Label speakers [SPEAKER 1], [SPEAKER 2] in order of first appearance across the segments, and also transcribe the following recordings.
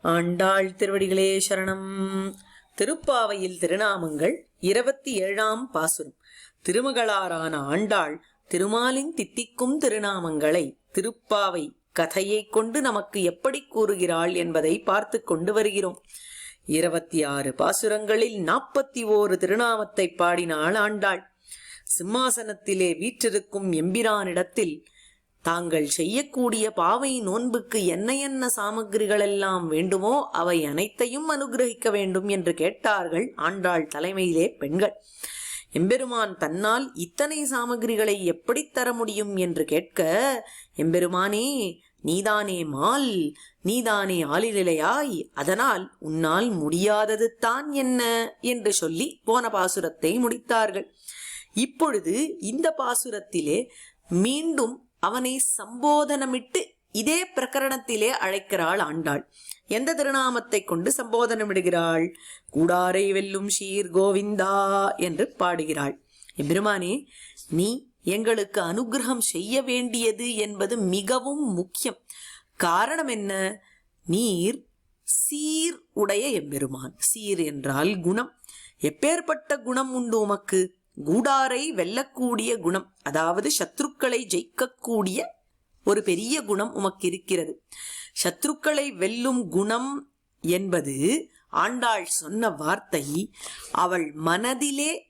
[SPEAKER 1] ஆண்டாள் திருவடிகளே சரணம். திருப்பாவையில் திருநாமங்கள் இருபத்தி ஏழாம் பாசுரம். திருமகளாரான ஆண்டாள் திருமாலின் தித்திக்கும் திருநாமங்களை திருப்பாவை கதையைக் கொண்டு நமக்கு எப்படி கூறுகிறாள் என்பதை பார்த்து கொண்டு வருகிறோம். இருபத்தி ஆறு பாசுரங்களில் நாற்பத்தி ஓரு திருநாமத்தை பாடினாள் ஆண்டாள். சிம்மாசனத்திலே வீற்றிருக்கும் எம்பிரானிடத்தில் தாங்கள் செய்யக்கூடிய பாவை நோன்புக்கு என்ன என்ன சாமகிரிகள் எல்லாம் வேண்டுமோ அவை அனைத்தையும் அனுகிரகிக்க வேண்டும் என்று கேட்டார்கள் ஆண்டாள் தலைமையிலே பெண்கள். எம்பெருமான் தன்னால் இத்தனை சாமகிரிகளை எப்படி தர முடியும் என்று கேட்க எம்பெருமானே நீதானே மால் நீதானே ஆளிலையாய் அதனால் உன்னால் முடியாதது தான் என்ன? என்று சொல்லி போன பாசுரத்தை முடித்தார்கள். இப்பொழுது இந்த பாசுரத்திலே மீண்டும் அவனை சம்போதனமிட்டு இதே பிரகரணத்திலே அழைக்கிறாள் ஆண்டாள். எந்த திருநாமத்தை கொண்டு சம்போதனமிடுகிறாள்? கூடாரை வெல்லும் ஷீர் கோவிந்தா என்று பாடுகிறாள். எம்பெருமானே நீ எங்களுக்கு அனுகிரகம் செய்ய வேண்டியது என்பது மிகவும் முக்கியம். காரணம் என்ன? நீர் சீர் உடைய எம்பெருமான். சீர் என்றால் குணம். எப்பேற்பட்ட குணம் உண்டு உமக்கு? கூடாரை வெல்லக்கூடிய குணம் அதாவது சத்ருக்களை ஜெயிக்கக்கூடிய ஒரு பெரிய குணம் உமக்கு இருக்கிறது சத்ருக்களை வெல்லும் குணம் என்பது ஆண்டாள் சொன்ன வார்த்தை அவள் மனதிலே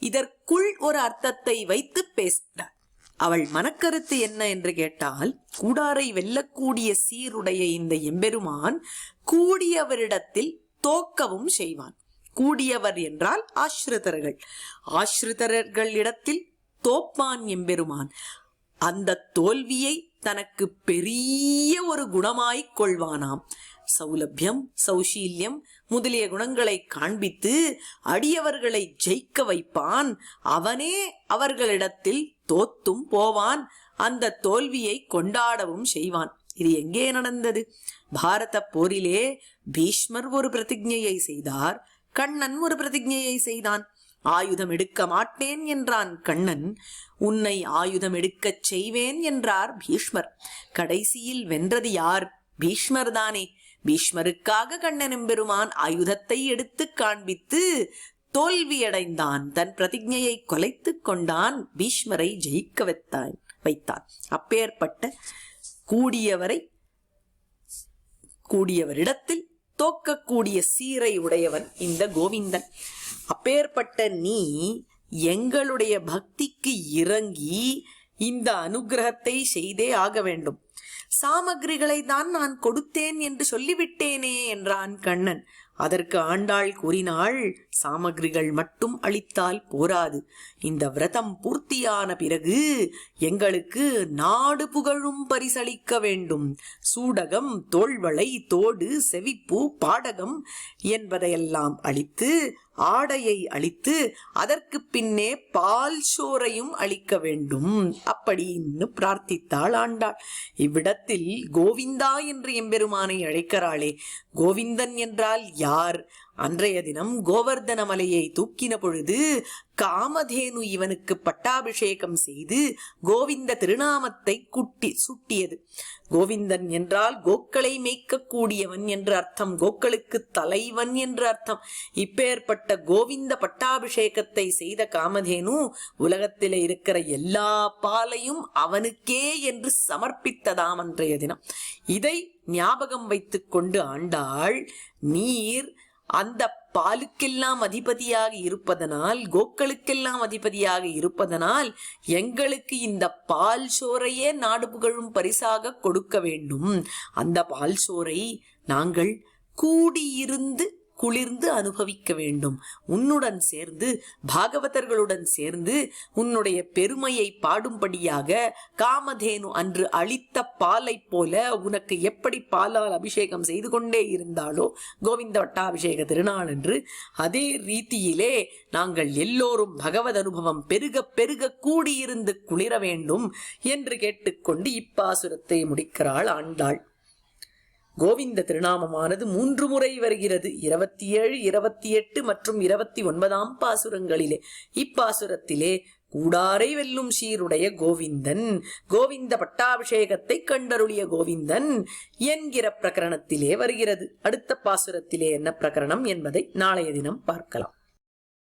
[SPEAKER 1] இதற்குள் ஒரு அர்த்தத்தை வைத்து பேசுகிறாள். அவள் மனக்கருத்து என்ன என்று கேட்டால் கூடாரை வெல்லக்கூடிய சீருடைய இந்த எம்பெருமான் கூடியவரிடத்தில் தோக்கவும் செய்வான். கூடியவர் என்றால் ஆசிரிதர்கள் இடத்தில் தோப்பான் எம்பெருமான். அந்த தோல்வியை தனக்கு பெரிய ஒரு குணமாய்க் கொள்வானாம். சௌலபியம் சௌஷீல்யம் முதலிய குணங்களை காண்பித்து அடியவர்களை ஜெயிக்க வைப்பான். அவனே அவர்களிடத்தில் தோத்தும் போவான். அந்த தோல்வியை கொண்டாடவும் செய்வான். இது எங்கே நடந்தது? பாரத போரிலே பீஷ்மர் ஒரு பிரதிஜையை செய்தார். கண்ணன் ஒரு பிரதிஜையை செய்தான். ஆயுதம் எடுக்க மாட்டேன் என்றான் கண்ணன். உன்னை ஆயுதம் எடுக்கச் செய்வேன் என்றார் பீஷ்மர். கடைசியில் வென்றது யார்? பீஷ்மர் தானே. பீஷ்மருக்காக கண்ணனும் பெருமான் ஆயுதத்தை எடுத்து காண்பித்து தோல்வியடைந்தான். தன் பிரதிஜையை கொலைத்துக் கொண்டான். பீஷ்மரை ஜெயிக்க வைத்தான் வைத்தான். அப்பேற்பட்ட கூடியவரை கூடியவரிடத்தில் தோக்கக்கூடிய சீரை உடையவன் இந்த கோவிந்தன். அப்பேற்பட்ட நீ எங்களுடைய பக்திக்கு இறங்கி இந்த அனுகிரகத்தை செய்தே ஆக வேண்டும். சாமகிரிகளை தான் நான் கொடுத்தேன் என்று சொல்லிவிட்டேனே என்றான் கண்ணன். அதற்கு ஆண்டாள் கூறினாள் சாமகிரிகள் மட்டும் அளித்தால் போராது. இந்த விரதம் பூர்த்தியான பிறகு எங்களுக்கு நாடு புகழும் பரிசளிக்க வேண்டும். சூடகம் தோள்வளை தோடு செவிப்பு பாடகம் என்பதையெல்லாம் அளித்து ஆடையை அழித்து அதற்கு பின்னே பால் சோறையும் அளிக்க வேண்டும். அப்படின்னு பிரார்த்தித்தாள் ஆண்டாள். இவ்விடத்தில் கோவிந்தா என்று எம்பெருமானை அழைக்கிறாளே. கோவிந்தன் என்றால் யார்? அன்றைய தினம் கோவர்தன மலையை தூக்கின பொழுது காமதேனு இவனுக்கு பட்டாபிஷேகம் செய்து கோவிந்த திருநாமத்தை குட்டி சுட்டியது. கோவிந்தன் என்றால் கோக்களை மேய்க்கக்கூடியவன் என்று அர்த்தம். கோக்களுக்கு தலைவன் என்று அர்த்தம். இப்பேற்பட்ட கோவிந்த பட்டாபிஷேகத்தை செய்த காமதேனு உலகத்திலே இருக்கிற எல்லா பாலையும் அவனுக்கே என்று சமர்ப்பித்ததாம் அன்றைய தினம். இதை ஞாபகம் வைத்துக்கொண்டு ஆண்டாள் நீர் அந்த பாலுக்கெல்லாம் அதிபதியாக இருப்பதனால் கோக்களுக்கெல்லாம் அதிபதியாக இருப்பதனால் எங்களுக்கு இந்த பால் சோறையே நாடு புகழும் பரிசாக கொடுக்க வேண்டும். அந்த பால் சோறை நாங்கள் கூடியிருந்து குளிர்ந்து அனுபவிக்க வேண்டும். உன்னுடன் சேர்ந்து பாகவதர்களுடன் சேர்ந்து உன்னுடைய பெருமையை பாடும்படியாக காமதேனு அன்று அளித்த பாலை போல உனக்கு எப்படி பாலால் அபிஷேகம் செய்து கொண்டே இருந்தாலோ கோவிந்த வட்டாபிஷேக திருநாள் என்று அதே ரீதியிலே நாங்கள் எல்லோரும் பகவத் அனுபவம் பெருக பெருக கூடியிருந்து குளிர வேண்டும் என்று கேட்டுக்கொண்டு இப்பாசுரத்தை முடிக்கிறாள் ஆண்டாள். கோவிந்த திருநாமமானது மூன்று முறை வருகிறது. இருபத்தி ஏழு இருபத்தி எட்டு மற்றும் இருபத்தி ஒன்பதாம் பாசுரங்களிலே. இப்பாசுரத்திலே கூடாரை வெல்லும் சீருடைய கோவிந்தன் கோவிந்த பட்டாபிஷேகத்தை கண்டருளிய கோவிந்தன் என்கிற பிரகரணத்திலே வருகிறது. அடுத்த பாசுரத்திலே என்ன பிரகரணம் என்பதை நாளைய தினம் பார்க்கலாம்.